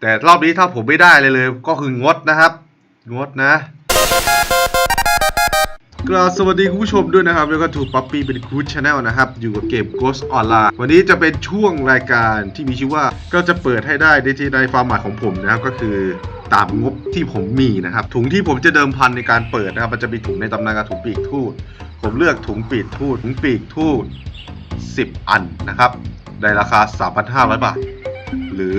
แต่รอบนี้ถ้าผมไม่ได้เลยเลย ก็คืองดนะครับ งดนะกราบสวัสดีคุณผู้ชมด้วยนะครับ แล้วก็ถูกป๊อปปี้เป็นคูชแนลนะครับ อยู่กับเกม Ghost Online วันนี้จะเป็นช่วงรายการที่มีชื่อว่าก็จะเปิดให้ได้ในที่ในความหมายของผมนะครับ ก็คือตามงบที่ผมมีนะครับ ถุงที่ผมจะเดิมพันในการเปิดนะครับ มันจะมีถุงในตำนานการถุงปีกทูตผมเลือกถุงปีกทูตถุงปีกทูต10 อันนะครับในราคา 3,500 บาท หรือ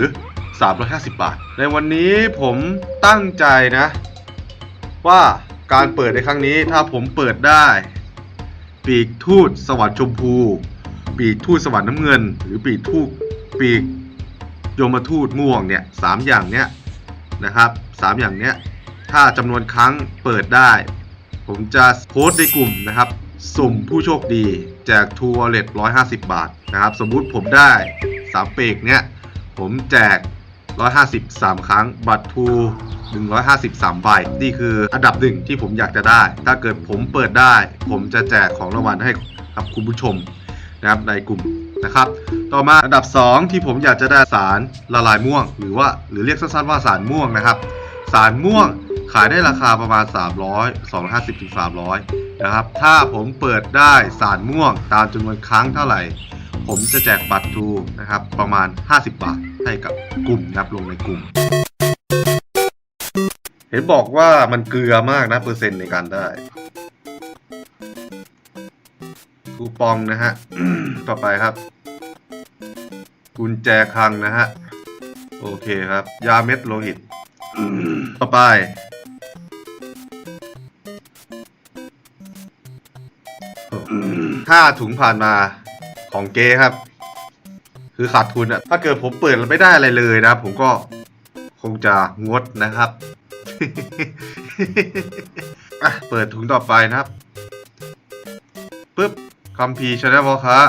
350 บาท ในวันนี้ผมตั้งใจนะ ว่าการเปิดในครั้งนี้ถ้าผมเปิดได้ ปีกทูตสวรรค์ชมพู ปีกทูตสวรรค์น้ำเงิน หรือปีกทูตปีกโยมทูตม่วงเนี่ยสามอย่างเนี้ยนะครับสามอย่างเนี้ยถ้าจำนวนครั้งเปิดได้ ผมจะโพสต์ในกลุ่มนะครับ สุ่มผู้โชคดีแจกทัวร์เลต150 บาทนะครับ สมมุติผมได้ 3 เปกเนี้ยผมแจก 153ครั้ง บัตรทู153 ใบ นี่คืออันดับหนึ่งที่ผมอยากจะได้ ถ้าเกิดผมเปิดได้ ผมจะแจกของรางวัลให้กับคุณผู้ชมนะครับในกลุ่มนะครับ ต่อมาอันดับ 2 ที่ผมอยากจะได้สารละลายม่วง หรือว่าหรือเรียกสั้นๆว่าสารม่วงนะครับ สารม่วงขายได้ราคาประมาณ 300 250ถึง300 นะครับ ถ้าผมเปิดได้สารม่วงตามจำนวนครั้งเท่าไหร่ ผมจะแจกบัตรทูนะครับประมาณ 50 บาท ให้กับกลุ่มนะครับลงในกลุ่ม เห็นบอกว่ามันเกลือมากนะเปอร์เซ็นต์ในการได้คูปองนะฮะ ต่อไปครับ กุญแจคลังนะฮะ โอเคครับ ยาเม็ดโลหิต ต่อไป ห้าถุงผ่านมาของเก๊ครับ คือขาดทุนอะถ้าเกิดผมเปิดแล้วไม่ได้อะไรเลยนะ ผมก็คงจะงดนะครับเปิดถุงต่อไปนะครับปึ๊บคัมพีชนะวอคะ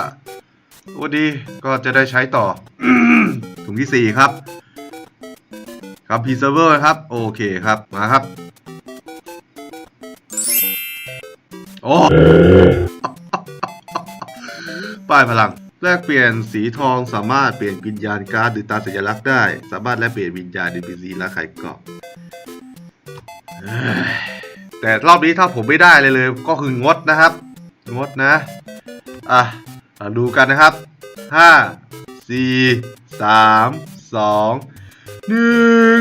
โอ้ดีก็จะได้ใช้ต่อ ถุงที่สี่ครับคัมพีเซิร์ฟเวอร์ครับ โอเคครับ มาครับ โอ้ป้ายพลัง แลกเปลี่ยนสีทองสามารถเปลี่ยนวิญญาณการ์ดหรือตาสัญลักษณ์ได้ สามารถแลกเปลี่ยนวิญญาณ NPC และไขกรอบเอ้ยแต่รอบนี้ถ้าผมไม่ได้เลยเลย ก็คืองดนะครับ งดนะ อะเราดูกันนะครับ ห้าสี่สามสองหนึ่ง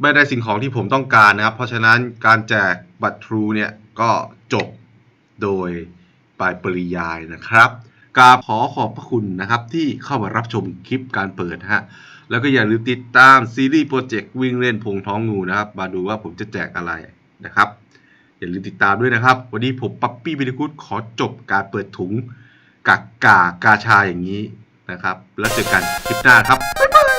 ไม่ได้สิ่งของที่ผมต้องการนะครับ เพราะฉะนั้นการแจกบัตรทรูเนี่ยก็จบ โดยปลายปริยายนะครับกราบขอขอบพระคุณนะครับที่เข้ามารับชมคลิปการเปิดฮะแล้วก็อย่าลืมติดตามซีรีส์โปรเจกต์วิ่งเล่นพงท้องงูนะครับมาดูว่าผมจะแจกอะไรนะครับ อย่าลืมติดตามด้วยนะครับ วันนี้ผมปั๊ปปี้วินิคุดขอจบการเปิดถุงกักกากาชาอย่างนี้นะครับ แล้วเจอกันคลิปหน้าครับบ๊ายบาย